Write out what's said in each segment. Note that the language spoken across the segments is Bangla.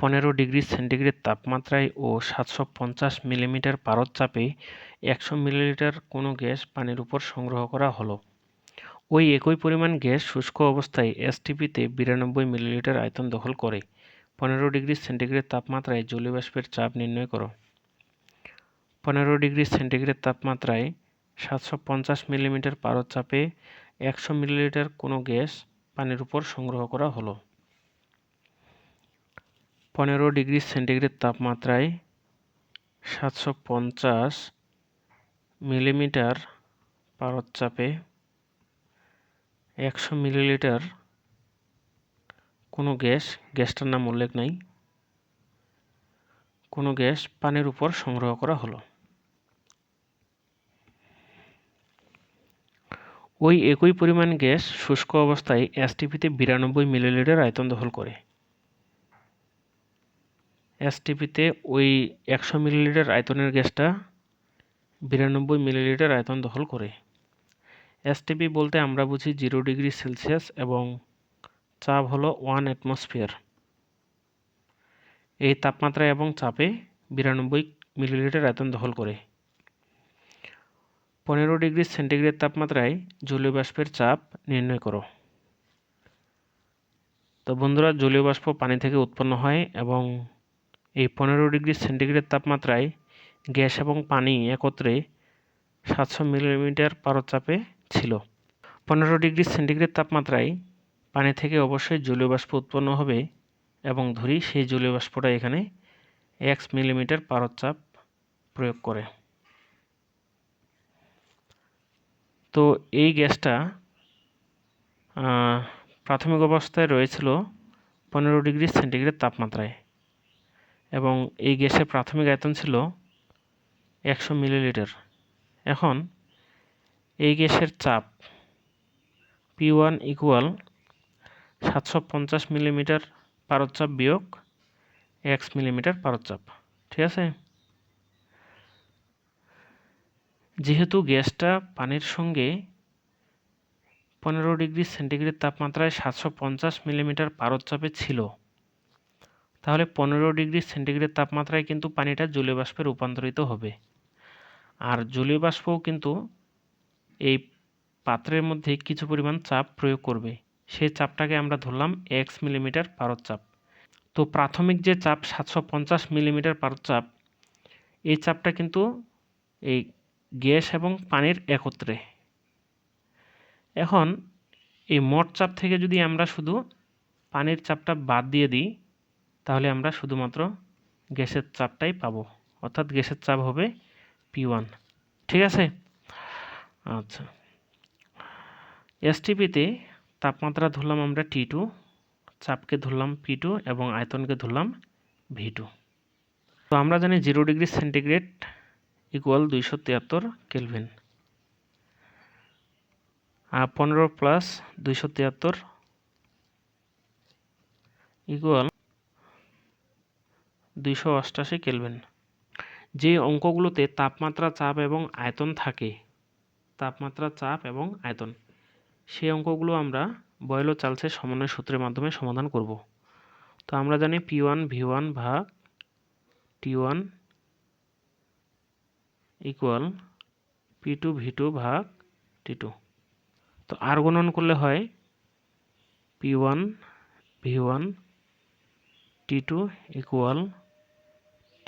পনেরো ডিগ্রি সেন্টিগ্রেড তাপমাত্রায় ও সাতশো পঞ্চাশ মিলিমিটার পারদ চাপে একশো মিলিলিটার কোনো গ্যাস পানির উপর সংগ্রহ করা হলো। ওই একই পরিমাণ গ্যাস শুষ্ক অবস্থায় এসটিপিতে বিরানব্বই মিলিলিটার আয়তন দখল করে। পনেরো ডিগ্রি সেন্টিগ্রেড তাপমাত্রায় জলীয় বাষ্পের চাপ নির্ণয় করো। পনেরো ডিগ্রি সেন্টিগ্রেড তাপমাত্রায় সাতশো পঞ্চাশ মিলিমিটার পারদ চাপে একশো মিলিলিটার কোনো গ্যাস পানির উপর সংগ্রহ করা হলো। পনেরো ডিগ্রি সেন্টিগ্রেড তাপমাত্রায় সাতশো পঞ্চাশ মিলিমিটার পারদচাপে, একশো মিলিলিটার কোনো গ্যাস, গ্যাসটার নাম উল্লেখ নাই, কোনো গ্যাস পানির উপর সংগ্রহ করা হলো। ওই একই পরিমাণ গ্যাস শুষ্ক অবস্থায় এসটিপিতে বিরানব্বই মিলিলিটার আয়তন দখল করে। এসটিপিতে ওই একশো মিলিলিটার আয়তনের গ্যাসটা বিরানব্বই মিলিলিটার আয়তন দখল করে। এসটিপি বলতে আমরা বুঝি জিরো ডিগ্রি সেলসিয়াস এবং চাপ হলো ওয়ান অ্যাটমসফিয়ার। এই তাপমাত্রা এবং চাপে বিরানব্বই মিলিলিটার আয়তন দখল করে। পনেরো ডিগ্রি সেন্টিগ্রেড তাপমাত্রায় জলীয় বাষ্পের চাপ নির্ণয় করো। তো বন্ধুরা, জলীয় বাষ্প পানি থেকে উৎপন্ন হয় এবং এই পনেরো ডিগ্রি সেন্টিগ্রেড তাপমাত্রায় গ্যাস এবং পানি একত্রে সাতশো মিলিমিটার পারচাপে ছিল। পনেরো ডিগ্রি সেন্টিগ্রেড তাপমাত্রায় পানি থেকে অবশ্যই জলীয় বাষ্প উৎপন্ন হবে এবং ধরি সেই জলীয় বাষ্পটা এখানে এক্স মিলিমিটার পারচাপ প্রয়োগ করে। তো এই গ্যাসটা প্রাথমিক অবস্থায় রয়েছিল পনেরো ডিগ্রি সেন্টিগ্রেড তাপমাত্রায়। এবং এই গ্যাসের প্রাথমিক আয়তন ছিল একশো মিলিলিটার। এখন এই গ্যাসের চাপ পি ওয়ান ইকুয়াল সাতশো পঞ্চাশ মিলিমিটার পারচাপ বিয়োগ এক্স মিলিমিটার পারচাপ ঠিক আছে? যেহেতু গ্যাসটা পানির সঙ্গে পনেরো ডিগ্রি সেন্টিগ্রেড তাপমাত্রায় সাতশো পঞ্চাশ মিলিমিটার পারদচাপে ছিল তাহলে পনেরো ডিগ্রি সেন্টিগ্রেড তাপমাত্রায় কিন্তু পানিটা জলীয় বাষ্পে রূপান্তরিত হবে। আর জলীয় বাষ্পও কিন্তু এই পাত্রের মধ্যে কিছু পরিমাণ চাপ প্রয়োগ করবে। সেই চাপটাকে আমরা ধরলাম এক্স মিলিমিটার পারদ চাপ। তো প্রাথমিক যে চাপ সাতশো পঞ্চাশ মিলিমিটার পারদ চাপ, এই চাপটা কিন্তু এই গ্যাস এবং পানির একত্রে। এখন এই মোট চাপ থেকে যদি আমরা শুধু পানির চাপটা বাদ দিয়ে দিই তাহলে আমরা শুধুমাত্র গ্যাসের চাপটাই পাবো। অর্থাৎ গ্যাসের চাপ হবে পি ওয়ান ঠিক আছে? আচ্ছা। এসটিপিতে তাপমাত্রা ধরলাম আমরা টি টু চাপকে ধরলাম পি টু এবং আয়তনকে ধরলাম ভি টু তো আমরা জানি জিরো ডিগ্রি সেন্টিগ্রেড ইকুয়াল দুইশো তিয়াত্তর কেলভিন পনেরো প্লাস দুইশো তিয়াত্তর ইকুয়াল দুইশো অষ্টাশি কেলভিন। যে অঙ্কগুলোতে তাপমাত্রা চাপ এবং আয়তন থাকে, তাপমাত্রা চাপ এবং আয়তন, সেই অঙ্কগুলো আমরা বয়লো চালসের সমন্বয় সূত্রের মাধ্যমে সমাধান করব। তো আমরা জানি পি ওয়ান, ভি ওয়ান ভাগ T one equal P two, V two ভাগ টি টু। তো আর গণন করলে হয় P one, V one, T two equal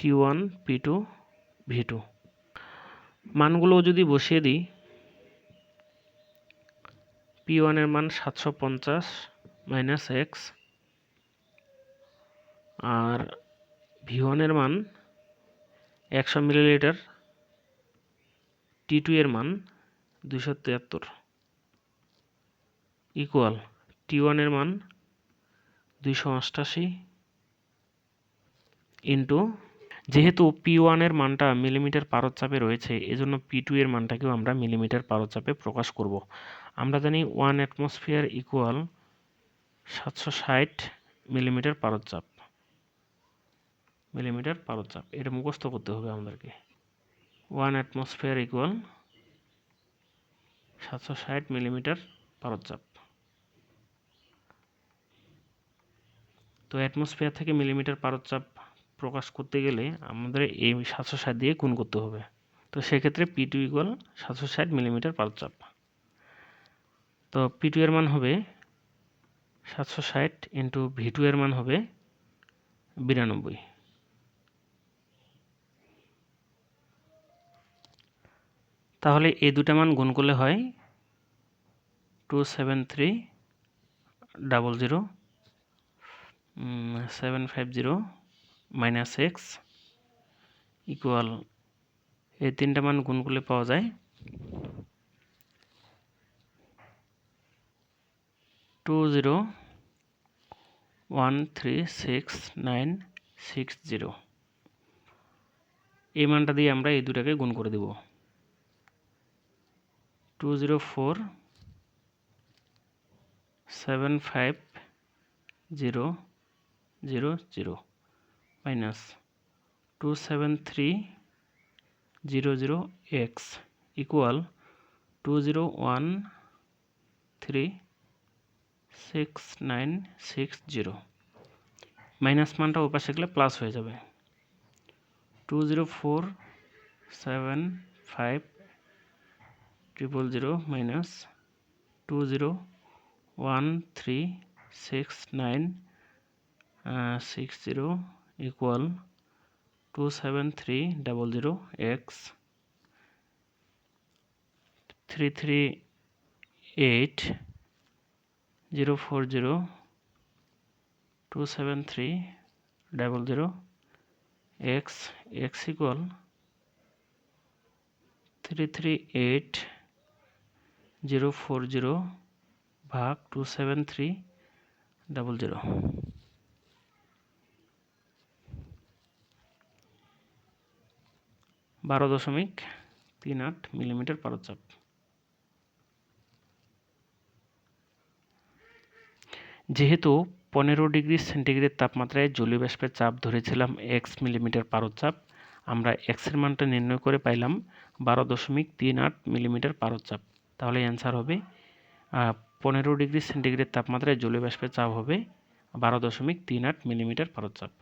T one P two V two মানগুলো যদি বসিয়ে দিই পি ওয়ানের মান সাতশো পঞ্চাশ মাইনাস এক্স আর ভি ওয়ানের মান একশো মিলিলিটার টি টু এর মান দুশো তিয়াত্তর। ইকুয়াল টি ওয়ানের মান দুইশো অষ্টাশি ইন্টু যেহেতু পি ওয়ানের মানটা মিলিমিটার পারদচাপে রয়েছে, এজন্য পি এর মানটাকেও আমরা মিলিমিটার পারদচাপে প্রকাশ করব। আমরা জানি ওয়ান অ্যাটমসফিয়ার ইকুয়াল সাতশো ষাট মিলিমিটার পারদচাপ মিলিমিটার পারদচাপ এটা মুখস্থ করতে হবে আমাদেরকে। ওয়ান অ্যাটমসফিয়ার ইকুয়াল সাতশো ষাট মিলিমিটার পারদচাপ তো অ্যাটমসফিয়ার থেকে মিলিমিটার পারদ প্রকাশ করতে গেলে আমাদের এই সাতশো ষাট দিয়ে গুণ করতে হবে। তো সেক্ষেত্রে পি টু ইকুয়াল সাতশো ষাট মিলিমিটার পারদ তো পি টু এর মান হবে সাতশো ষাট ইন্টু ভি টু এর মান হবে বিরানব্বই। তাহলে এই দুটা মান গুণ করলে হয় two seven three double zero seven five zero minus X equal এই তিনটা মান গুণ করলে পাওয়া যায় two zero one three six nine six zero. এই মানটা দিয়ে আমরা এই দুটাকে গুণ করে দেব। Two zero four seven five zero zero zero. Minus two seven three zero zero X equal two zero one three six nine six zero minus মানটা ওপাশে গেলে প্লাস হয়ে যাবে। Two zero four seven five triple zero minus two zero one three six nine six zero equal two seven three double zero X three three eight zero four zero two seven three double zero X X equal three three eight zero four zero ভাগ two seven three double zero বারো দশমিক তিন আট মিলিমিটার পারচাপ। যেহেতু পনেরো ডিগ্রি সেন্টিগ্রেড তাপমাত্রায় জলীয় বাষ্পের চাপ ধরেছিলাম এক্স মিলিমিটার পারচাপ, আমরা এক্সের মানটা নির্ণয় করে পাইলাম বারো দশমিক তিন আট মিলিমিটার পারচাপ। তাহলে অ্যান্সার হবে পনেরো ডিগ্রি সেন্টিগ্রেড তাপমাত্রায় জলীয় বাষ্পের চাপ হবে বারো দশমিক তিন আট মিলিমিটার পারচাপ।